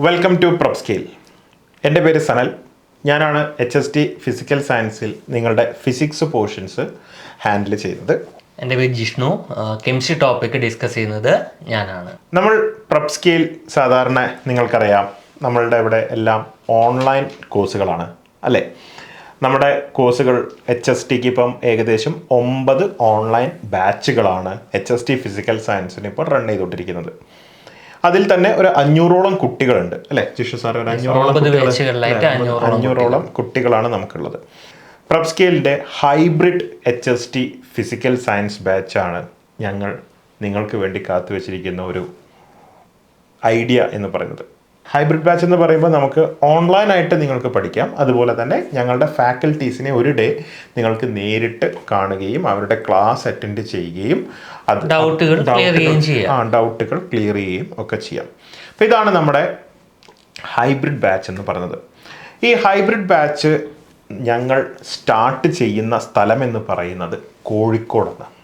Welcome to prop scale എന്റെ പേര് സനൽ. ഞാനാണ് എച്ച് എസ് ടി ഫിസിക്കൽ സയൻസിൽ നിങ്ങളുടെ ഫിസിക്സ് പോർഷൻസ് ഹാൻഡിൽ ചെയ്യുന്നത്. എന്റെ പേര് ജിഷ്ണു. കെമിസ്ട്രി ടോപ്പിക് ഡിസ്കസ് ചെയ്യുന്നത് ഞാനാണ്. നമ്മൾ പ്രൊപ് സ്കെയിൽ സാധാരണ നിങ്ങൾക്കറിയാം. നമ്മളുടെ ഇവിടെ എല്ലാം ഓൺലൈൻ കോഴ്സുകളാണ് അല്ലേ? നമ്മുടെ കോഴ്സുകൾ എച്ച് എസ് ടിക്ക് ഇപ്പം ഏകദേശം ഒമ്പത് ഓൺലൈൻ ബാച്ചുകളാണ് എച്ച് എസ് ടി ഫിസിക്കൽ സയൻസിന് ഇപ്പോൾ റൺ ചെയ്തുകൊണ്ടിരിക്കുന്നത് അതിൽ തന്നെ ഒരു അഞ്ഞൂറോളം കുട്ടികളുണ്ട് അല്ലെ? ജിഷു സാർ ഒരു അഞ്ഞൂറോളം അഞ്ഞൂറോളം കുട്ടികളാണ് നമുക്കുള്ളത്. പ്രബ്സ്കെയിലിന്റെ hybrid H S T physical science ബാച്ചാണ് ഞങ്ങൾ നിങ്ങൾക്ക് വേണ്ടി കാത്തുവച്ചിരിക്കുന്ന ഒരു ഐഡിയ എന്ന് പറയുന്നത്. ഹൈബ്രിഡ് ബാച്ച് എന്ന് പറയുമ്പോൾ നമുക്ക് ഓൺലൈനായിട്ട് നിങ്ങൾക്ക് പഠിക്കാം. അതുപോലെ തന്നെ ഞങ്ങളുടെ ഫാക്കൽറ്റീസിനെ ഒരു ഡേ നിങ്ങൾക്ക് നേരിട്ട് കാണുകയും അവരുടെ ക്ലാസ് അറ്റൻഡ് ചെയ്യുകയും അത് ഡൗട്ടുകൾ. ആ ഡൗട്ടുകൾ ക്ലിയർ ചെയ്യുകയും ഒക്കെ ചെയ്യാം. അപ്പോൾ ഇതാണ് നമ്മുടെ ഹൈബ്രിഡ് ബാച്ച് എന്ന് പറയുന്നത്. ഈ ഹൈബ്രിഡ് ബാച്ച് ഞങ്ങൾ സ്റ്റാർട്ട് ചെയ്യുന്ന സ്ഥലം എന്ന് പറയുന്നത് കോഴിക്കോടാണ്.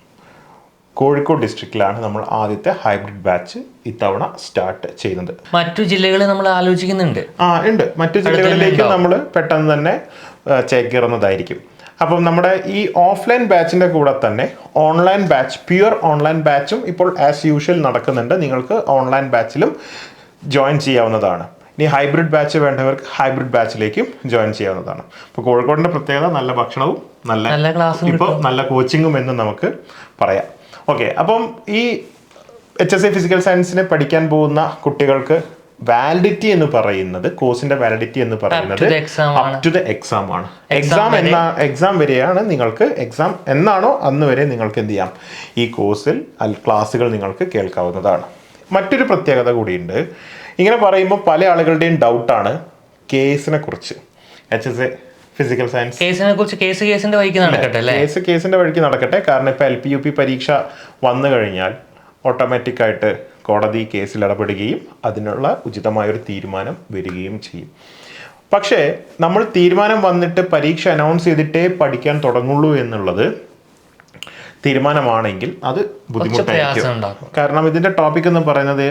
കോഴിക്കോട് ഡിസ്ട്രിക്റ്റിലാണ് നമ്മൾ ആദ്യത്തെ ഹൈബ്രിഡ് ബാച്ച് ഇത്തവണ സ്റ്റാർട്ട് ചെയ്യുന്നത്. മറ്റു ജില്ലകളിൽ നമ്മൾ ആലോചിക്കുന്നുണ്ട്. ആ ഉണ്ട്. മറ്റു ജില്ലകളിലേക്ക് നമ്മൾ പെട്ടെന്ന് തന്നെ ചേക്കേറുന്നതായിരിക്കും. അപ്പം നമ്മുടെ ഈ ഓഫ്ലൈൻ ബാച്ചിന്റെ കൂടെ തന്നെ ഓൺലൈൻ ബാച്ച് പ്യുവർ ഓൺലൈൻ ബാച്ചും ഇപ്പോൾ ആസ് യൂഷ്വൽ നടക്കുന്നുണ്ട്. നിങ്ങൾക്ക് ഓൺലൈൻ ബാച്ചിലും ജോയിൻ ചെയ്യാവുന്നതാണ്. ഇനി ഹൈബ്രിഡ് ബാച്ച് വേണ്ടവർക്ക് ഹൈബ്രിഡ് ബാച്ചിലേക്കും ജോയിൻ ചെയ്യാവുന്നതാണ്. ഇപ്പോൾ കോഴിക്കോടിന്റെ പ്രത്യേകത നല്ല ഭക്ഷണവും നല്ല നല്ല ക്ലാസ്സും ഇപ്പോൾ നല്ല കോച്ചിങ്ങും എന്ന് നമുക്ക് പറയാം. ഓക്കെ അപ്പം ഈ എച്ച് എസ് ഐ ഫിസിക്കൽ സയൻസിനെ പഠിക്കാൻ പോകുന്ന കുട്ടികൾക്ക് വാലിഡിറ്റി എന്ന് പറയുന്നത് കോഴ്സിന്റെ വാലിഡിറ്റി എന്ന് പറയുന്നത്. അപ് ടു ദ എക്സാം ആണ്. എക്സാം എന്ന എക്സാം വരെയാണ് നിങ്ങൾക്ക് എക്സാം എന്നാണോ അന്ന് വരെ നിങ്ങൾക്ക് എന്ത് ചെയ്യാം? ഈ കോഴ്സിൽ ക്ലാസ്സുകൾ നിങ്ങൾക്ക് കേൾക്കാവുന്നതാണ്. മറ്റൊരു പ്രത്യേകത കൂടിയുണ്ട്. ഇങ്ങനെ പറയുമ്പോൾ പല ആളുകളുടെയും ഡൗട്ടാണ് കേസിനെ കുറിച്ച്. H S A physical science കേസിനെ കുറിച്ച് കേസ് കേസിന്റെ വഴിക്ക് നടക്കട്ടെ അല്ലേ? കേസ് കേസിന്റെ വഴിക്ക് നടക്കട്ടെ. കാരണം ഇപ്പൊ എൽ പി യു പി പരീക്ഷ വന്നു കഴിഞ്ഞാൽ ഓട്ടോമാറ്റിക് ആയിട്ട് കോടതി കേസിൽ ഇടപെടുകയും അതിനുള്ള ഉചിതമായൊരു തീരുമാനം വരികയും ചെയ്യും. പക്ഷേ നമ്മൾ തീരുമാനം വന്നിട്ട് പരീക്ഷ അനൗൺസ് ചെയ്തിട്ടേ പഠിക്കാൻ തുടങ്ങുള്ളൂ എന്നുള്ളത് തീരുമാനമാണെങ്കിൽ അത് ബുദ്ധിമുട്ടായിരിക്കും. കാരണം ഇതിന്റെ ടോപ്പിക് എന്ന് പറയുന്നത്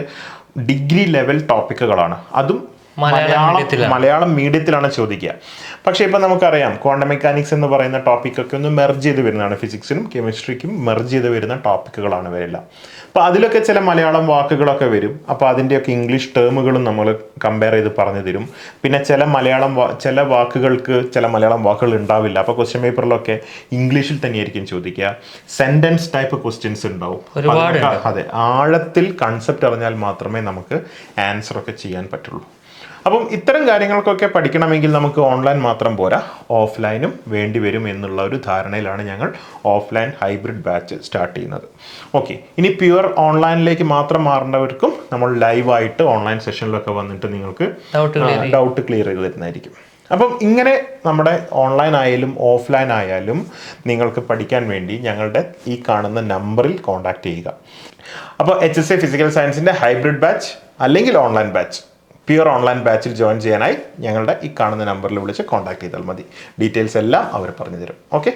ഡിഗ്രി ലെവൽ ടോപ്പിക്കുകളാണ് അതും മലയാളം മലയാളം മീഡിയത്തിലാണ്. ചോദിക്കുക. പക്ഷേ ഇപ്പം നമുക്കറിയാം ക്വാണ്ടം മെക്കാനിക്സ് എന്ന് പറയുന്ന ടോപ്പിക്കൊക്കെ ഒന്ന് മെർജ് ചെയ്ത് വരുന്നതാണ് ഫിസിക്സിനും കെമിസ്ട്രിക്കും മെർജ് ചെയ്ത് വരുന്ന ടോപ്പിക്കുകളാണ് ഇവരെല്ലാം അപ്പോൾ അതിലൊക്കെ ചില മലയാളം വാക്കുകളൊക്കെ വരും. അപ്പോൾ അതിന്റെയൊക്കെ ഇംഗ്ലീഷ് ടേമുകളും നമ്മൾ കമ്പയർ ചെയ്ത് പറഞ്ഞു തരും. പിന്നെ ചില മലയാളം ചില വാക്കുകൾക്ക് ചില മലയാളം വാക്കുകൾ ഉണ്ടാവില്ല. അപ്പോൾ ക്വസ്റ്റ്യൻ പേപ്പറിലൊക്കെ ഇംഗ്ലീഷിൽ തന്നെയായിരിക്കും ചോദിക്കുക. സെന്റൻസ് ടൈപ്പ് ക്വസ്റ്റ്യൻസ് ഉണ്ടാവും. അതെ ആഴത്തിൽ കൺസെപ്റ്റ് അറിഞ്ഞാൽ മാത്രമേ നമുക്ക് ആൻസർ ഒക്കെ ചെയ്യാൻ പറ്റുള്ളൂ. അപ്പം ഇത്തരം കാര്യങ്ങൾക്കൊക്കെ പഠിക്കണമെങ്കിൽ നമുക്ക് ഓൺലൈൻ മാത്രം പോരാ. ഓഫ്ലൈനും വേണ്ടി വരും എന്നുള്ള ഒരു ധാരണയിലാണ് ഞങ്ങൾ ഓഫ്ലൈൻ ഹൈബ്രിഡ് ബാച്ച് സ്റ്റാർട്ട് ചെയ്യുന്നത്. ഓക്കെ ഇനി പ്യുവർ ഓൺലൈനിലേക്ക് മാത്രം മാറേണ്ടവർക്കും നമ്മൾ ലൈവായിട്ട് ഓൺലൈൻ സെഷനിലൊക്കെ വന്നിട്ട് നിങ്ങൾക്ക് ഡൗട്ട് ക്ലിയർ ചെയ്ത് തരുന്നതായിരിക്കും. അപ്പം ഇങ്ങനെ നമ്മുടെ ഓൺലൈൻ ആയാലും ഓഫ്ലൈൻ ആയാലും നിങ്ങൾക്ക് പഠിക്കാൻ വേണ്ടി ഞങ്ങളുടെ ഈ കാണുന്ന നമ്പറിൽ കോൺടാക്റ്റ് ചെയ്യുക. അപ്പോൾ എച്ച് എസ് എ ഫിസിക്കൽ സയൻസിന്റെ ഹൈബ്രിഡ് ബാച്ച് അല്ലെങ്കിൽ ഓൺലൈൻ ബാച്ച് പ്യുവർ ഓൺലൈൻ ബാച്ചിൽ ജോയിൻ ചെയ്യാനായി ഞങ്ങളുടെ ഈ കാണുന്ന നമ്പറിൽ വിളിച്ച് കോൺടാക്ട് ചെയ്താൽ മതി. ഡീറ്റെയിൽസ് എല്ലാം അവർ പറഞ്ഞു തരും ഓക്കെ